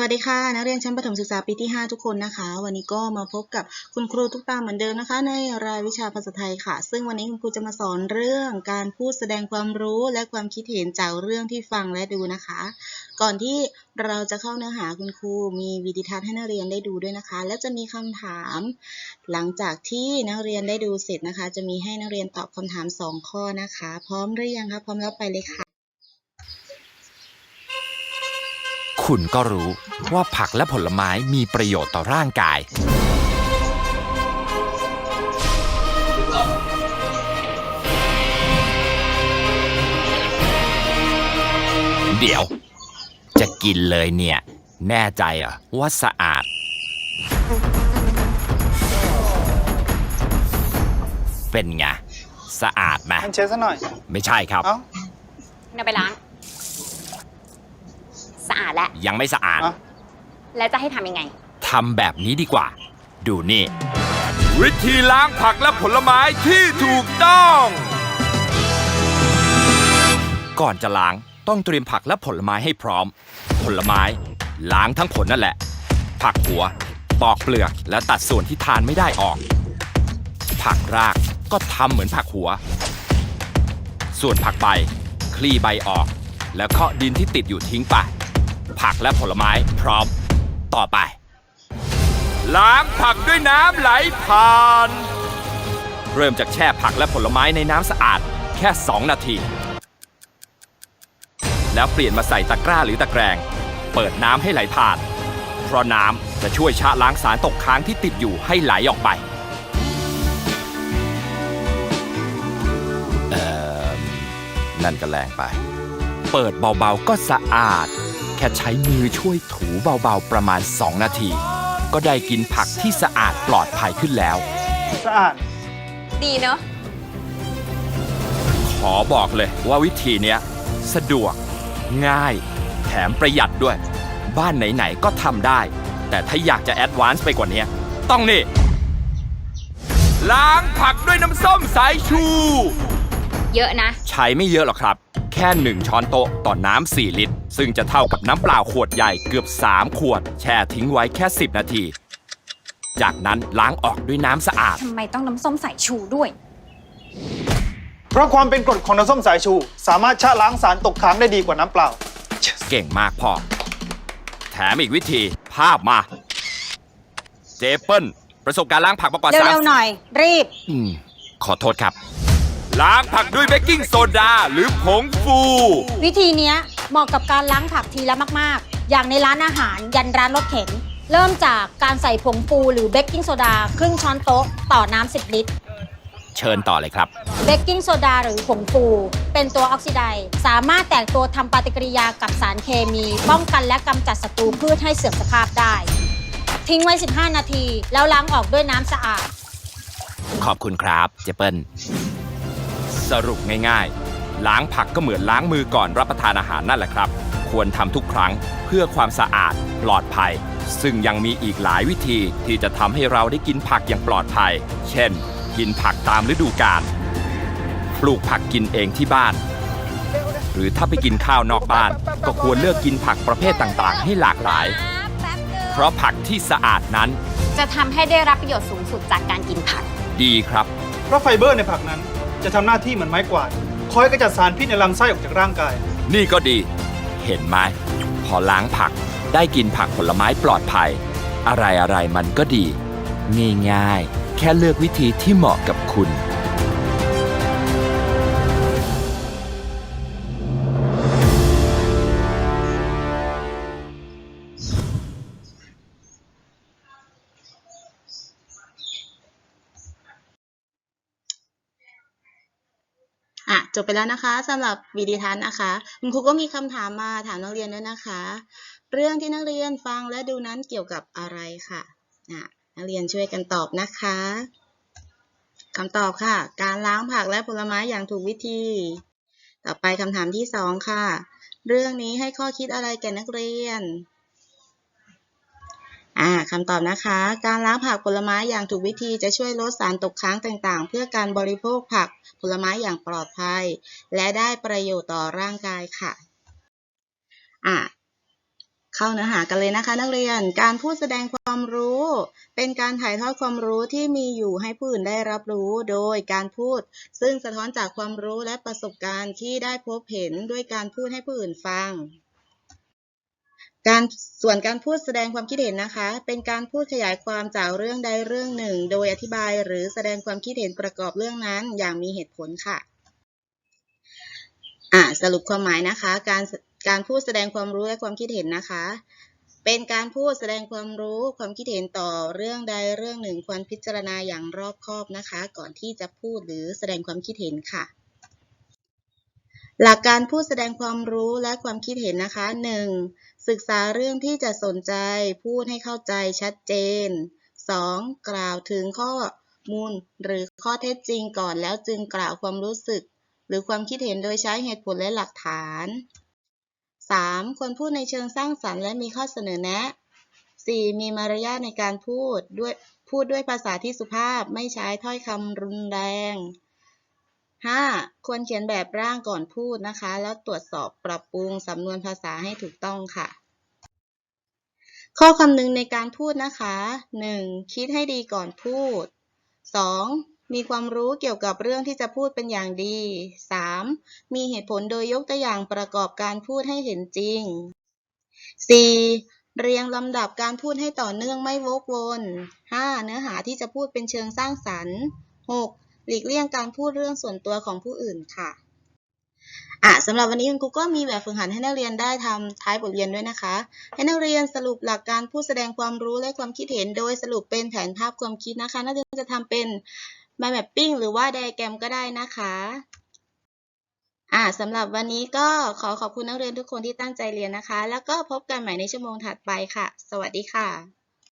สวัสดีค่ะ นักเรียนชั้นประถมศึกษาปีที่ 5 ทุกคนนะคะ วันนี้ก็มาพบกับคุณครูทุกตาเหมือนเดิมนะคะ ในรายวิชาภาษาไทยค่ะ ซึ่งวันนี้คุณครูจะมาสอนเรื่องการพูดแสดงความรู้และความคิดเห็นจากเรื่องที่ฟังและดูนะคะ ก่อนที่เราจะเข้าเนื้อหาคุณครูมีวิดีทัศน์ให้นักเรียนได้ดูด้วยนะคะ และจะมีคำถาม หลังจากที่นักเรียนได้ดูเสร็จนะคะ จะมีให้นักเรียนตอบคำถาม 2 ข้อนะคะ พร้อมหรือยังคะพร้อมแล้วไปเลยค่ะ คุณก็รู้ว่าผักและผลไม้มีประโยชน์ต่อร่างกาย เดี๋ยว จะกินเลยเนี่ย แน่ใจเหรอว่าสะอาด เป็นไง สะอาดไหม มันเช็ดซะหน่อย ไม่ใช่ครับ เอ้าเดี๋ยวไปล้าง สะอาดแล้ว ยังไม่สะอาดเอ้าแล้วจะให้ทำยังไง ทำแบบนี้ดีกว่า ดูนี่ วิธีล้างผักและผลไม้ที่ถูกต้อง ก่อนจะล้างต้องเตรียมผักและผลไม้ให้พร้อม ผลไม้ ล้างทั้งผลนั่นแหละ ผักหัว ปอกเปลือกและตัดส่วนที่ทานไม่ได้ออก ผักรากก็ทำเหมือนผักหัว ส่วนผักใบ คลี่ใบออก แล้วเคาะดินที่ติดอยู่ทิ้งไป ผักและผลไม้พร้อม ต่อไป ล้างผักด้วยน้ำไหลผ่าน เริ่มจากแช่ผักและผลไม้ในน้ำสะอาด แค่ 2 นาที แล้วเปลี่ยนมาใส่ตะกร้าหรือตะแกรง เปิดน้ำให้ไหลผ่าน เพราะน้ำจะช่วยชะล้างสารตกค้างที่ติดอยู่ให้ไหลออกไปเอ่อนั่นก็แรงไป เปิดเบาๆก็สะอาด แค่ใช้มือช่วยถูเบาๆประมาณ 2 นาที ก็ได้กินผักที่สะอาดปลอดภัยขึ้นแล้ว สะอาด ดีเนอะขอบอกเลยว่าวิธีเนี้ย สะดวก ง่าย แถมประหยัดด้วย บ้านไหนๆก็ทำได้ แต่ถ้าอยากจะแอดวานซ์ไปกว่านี้ต้องนี่ ล้างผักด้วยน้ำส้มสายชู เยอะนะ ใช้ไม่เยอะหรอกครับ แค่ 1 ช้อนโต๊ะต่อน้ำ 4 ลิตร ซึ่งจะเท่ากับน้ำเปล่าขวดใหญ่เกือบ 3 ขวด แช่ทิ้งไว้แค่ 10 นาที จากนั้นล้างออกด้วยน้ำสะอาด ทำไมต้องน้ำส้มสายชูด้วย เพราะความเป็นกรดของน้ำส้มสายชู สามารถชะล้างสารตกค้างได้ดีกว่าน้ำเปล่า เก่งมากพ่อ แถมอีกวิธีภาพมา เจเปิลประสบการณ์ล้างผักมากกว่าเร็ว30ๆหน่อย รีบ อืมขอโทษครับ ล้างผักด้วยเบกกิ้งโซดาหรือผงฟู วิธีเนี้ยเหมาะกับการล้างผักทีละมาก ๆ อย่างในร้านอาหารยันร้านรถเข็น เริ่มจากการใส่ผงฟูหรือเบกกิ้งโซดาครึ่งช้อนโต๊ะต่อน้ำ10 ลิตร เชิญต่อเลยครับ เบกกิ้งโซดาหรือผงฟู เป็นตัวออกซิไดซ์สามารถแตกตัวทำปฏิกิริยากับสารเคมี ป้องกันและกำจัดศัตรูพืชให้เสื่อมสภาพได้ ทิ้งไว้ 15 นาที แล้วล้างออกด้วยน้ำสะอาด ขอบคุณครับ เจเปิล สรุปง่ายๆ ล้างผักก็เหมือนล้างมือก่อนรับประทานอาหารนั่นแหละครับ ควรทำทุกครั้งเพื่อความสะอาดปลอดภัย ซึ่งยังมีอีกหลายวิธีที่จะทำให้เราได้กินผักอย่างปลอดภัย เช่น กินผักตามฤดูกาลปลูกผักกินเองที่บ้าน หรือถ้าไปกินข้าวนอกบ้าน ก็ควรเลือกกินผักประเภทต่างๆ ให้หลากหลายเพราะผักที่สะอาดนั้นจะทำให้ได้รับประโยชน์สูงสุดจากการกินผัก ดีครับ เพราะไฟเบอร์ในผักนั้น จะทำหน้าที่เหมือนไม้กวาดคอยกระจัดสารพิษในลำไส้ออกจากร่างกาย นี่ก็ดี เห็นไหมพอล้างผักได้กินผักผลไม้ปลอดภัย อะไรอะไรมันก็ดี ง่ายๆ แค่เลือกวิธีที่เหมาะกับคุณ อะจบไปแล้วนะคะสำหรับวิดีทัศน์นะคะคุณครูก็มีคำถามมาถามนักเรียนด้วยนะคะ เรื่องที่นักเรียนฟังและดูนั้นเกี่ยวกับอะไรค่ะอะนักเรียนช่วยกันตอบนะคะคำตอบค่ะ การล้างผักและผลไม้อย่างถูกวิธี ต่อไปคำถามที่สองค่ะ เรื่องนี้ให้ข้อคิดอะไรแก่นักเรียน อ่าคำตอบนะคะ การล้างผักผลไม้อย่างถูกวิธีจะช่วยลดสารตกค้างต่างๆ เพื่อการบริโภคผักผลไม้อย่างปลอดภัย และได้ประโยชน์ต่อร่างกายค่ะอ่าเข้าเนื้อหากันเลยนะคะ นักเรียนการพูดแสดงความรู้ เป็นการถ่ายทอดความรู้ที่มีอยู่ให้ผู้อื่นได้รับรู้โดยการพูด ซึ่งสะท้อนจากความรู้และประสบการณ์ที่ได้พบเห็นด้วยการพูดให้ผู้อื่นฟัง การส่วนการพูดแสดงความคิดเห็นนะคะ เป็นการพูดขยายความจากเรื่องใดเรื่องหนึ่ง โดยอธิบายหรือแสดงความคิดเห็นประกอบเรื่องนั้น อย่างมีเหตุผลค่ะอ่าสรุปความหมายนะคะ การการพูดแสดงความรู้และความคิดเห็นนะคะ เป็นการพูดแสดงความรู้ความคิดเห็นต่อเรื่องใดเรื่องหนึ่งควรพิจารณาอย่างรอบคอบนะคะ ก่อนที่จะพูดหรือแสดงความคิดเห็นค่ะ หลักการพูดแสดงความรู้และความคิดเห็นนะคะ 1. ศึกษาเรื่องที่จะสนใจ พูดให้เข้าใจชัดเจน 2. กล่าวถึงข้อมูลหรือข้อเท็จจริงก่อนแล้วจึงกล่าวความรู้สึก หรือความคิดเห็นโดยใช้เหตุผลและหลักฐาน 3. ควรพูดในเชิงสร้างสรรค์และมีข้อเสนอแนะ 4. มีมารยาทในการพูดด้วยพูดด้วยภาษาที่สุภาพไม่ใช้ถ้อยคำรุนแรง 5. ควรเขียนแบบร่างก่อนพูดนะคะ แล้วตรวจสอบปรับปรุงสำนวนภาษาให้ถูกต้องค่ะ ข้อคำนึงในการพูดนะคะ 1. คิดให้ดีก่อนพูด 2. มีความรู้เกี่ยวกับเรื่องที่จะพูดเป็นอย่างดี 3. มีเหตุผลโดยยกตัวอย่างประกอบการพูดให้เห็นจริง 4. เรียงลำดับการพูดให้ต่อเนื่องไม่วกวน 5. เนื้อหาที่จะพูดเป็นเชิงสร้างสรรค์ 6. หลีกเลี่ยงการพูดเรื่องส่วนตัวของผู้อื่นค่ะอะสำหรับวันนี้คุณครูก็มีแบบฝึกหัดให้นักเรียนได้ทำท้ายบทเรียนด้วยนะคะ ให้นักเรียนสรุปหลักการพูดแสดงความรู้และความคิดเห็น โดยสรุปเป็นแผนภาพความคิดนะคะ นักเรียนจะทำเป็น mind mapping หรือว่าไดแกรมก็ได้นะคะอ่าสำหรับวันนี้ก็ขอขอบคุณนักเรียนทุกคนที่ตั้งใจเรียนนะคะ แล้วก็พบกันใหม่ในชั่วโมงถัดไปค่ะ สวัสดีค่ะ